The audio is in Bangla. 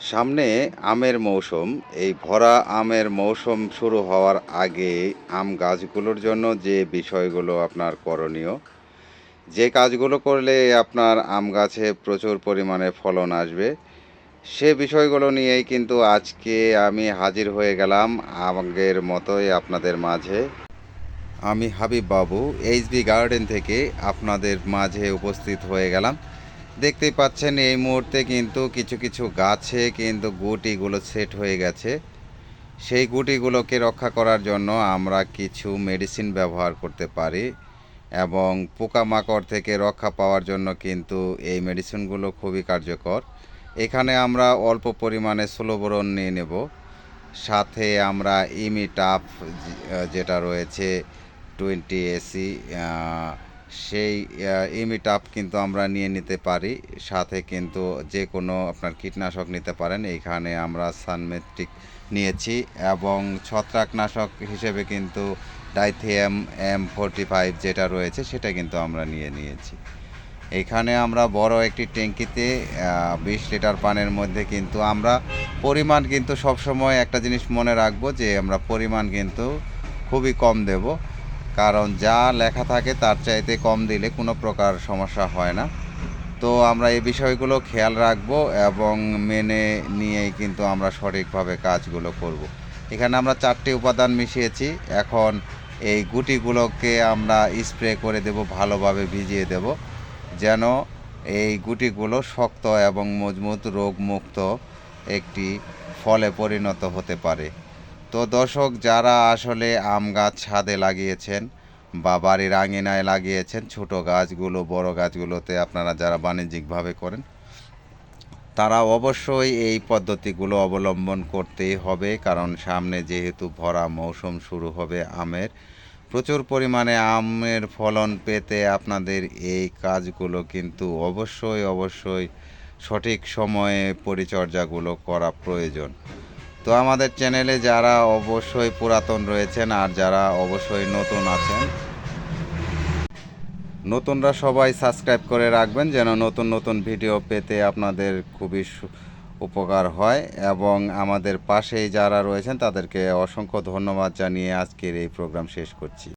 সামনে আমের মৌসুম। এই ভরা আমের মৌসুম শুরু হওয়ার আগে আম গাছগুলোর জন্য যে বিষয়গুলো আপনার করণীয়, যে কাজগুলো করলে আপনার আম গাছে প্রচুর পরিমাণে ফলন আসবে, সে বিষয়গুলো নিয়েই কিন্তু আজকে আমি হাজির হয়ে গেলাম আগের মতোই আপনাদের মাঝে। আমি হাবিব বাবু, এইচবি গার্ডেন থেকে আপনাদের মাঝে উপস্থিত হয়ে গেলাম। দেখতেই পাচ্ছেন, এই মুহূর্তে কিন্তু কিছু কিছু গাছে কিন্তু গুটিগুলো সেট হয়ে গেছে। সেই গুটিগুলোকে রক্ষা করার জন্য আমরা কিছু মেডিসিন ব্যবহার করতে পারি এবং পোকামাকড় থেকে রক্ষা পাওয়ার জন্য কিন্তু এই মেডিসিনগুলো খুবই কার্যকর। এখানে আমরা অল্প পরিমাণে স্লোবরন নিয়ে নেব। সাথে আমরা ইমিটাপ যেটা রয়েছে টোয়েন্টি এসি সেই ইমিটাপ কিন্তু আমরা নিয়ে নিতে পারি। সাথে কিন্তু যে কোনো আপনার কীটনাশক নিতে পারেন, এইখানে আমরা সানমেট্রিক নিয়েছি এবং ছত্রাকনাশক হিসেবে কিন্তু ডাইথিয়াম এম ফোরটি ফাইভ যেটা রয়েছে সেটা কিন্তু আমরা নিয়ে নিয়েছি। এখানে আমরা বড় একটি ট্যাঙ্কিতে বিশ লিটার পানের মধ্যে কিন্তু আমরা পরিমাণ কিন্তু সবসময় একটা জিনিস মনে রাখব যে আমরা পরিমাণ কিন্তু খুবই কম দেব। কারণ যা লেখা থাকে তার চাইতে কম দিলে কোনো প্রকার সমস্যা হয় না। তো আমরা এই বিষয়গুলো খেয়াল রাখব এবং মেনে নিয়েই কিন্তু আমরা সঠিকভাবে কাজগুলো করব। এখানে আমরা চারটি উপাদান মিশিয়েছি। এখন এই গুটিগুলোকে আমরা স্প্রে করে দেব, ভালোভাবে ভিজিয়ে দেব, যেন এই গুটিগুলো শক্ত এবং মজবুত রোগমুক্ত একটি ফলে পরিণত হতে পারে। তো দর্শক, যারা আসলে আম গাছ ছাদে লাগিয়েছেন বা বাড়ির আঙিনায় লাগিয়েছেন, ছোট গাছগুলো, বড় গাছগুলোতে আপনারা যারা বাণিজ্যিকভাবে করেন, তারা অবশ্যই এই পদ্ধতিগুলো অবলম্বন করতেই হবে। কারণ সামনে যেহেতু ভরা মৌসুম শুরু হবে আমের, প্রচুর পরিমাণে আমের ফলন পেতে আপনাদের এই কাজগুলো কিন্তু অবশ্যই অবশ্যই সঠিক সময়ে পরিচর্যাগুলো করা প্রয়োজন। তো আমাদের চ্যানেলে যারা অবশ্যই পুরাতন রয়েছেন আর যারা অবশ্যই নতুন আছেন, নতুনরা সবাই সাবস্ক্রাইব করে রাখবেন যেন নতুন নতুন ভিডিও পেতে আপনাদের খুবই উপকার হয় এবং আমাদের পাশেই যারা রয়েছেন তাদেরকে অসংখ্য ধন্যবাদ জানিয়ে আজকের এই প্রোগ্রাম শেষ করছি।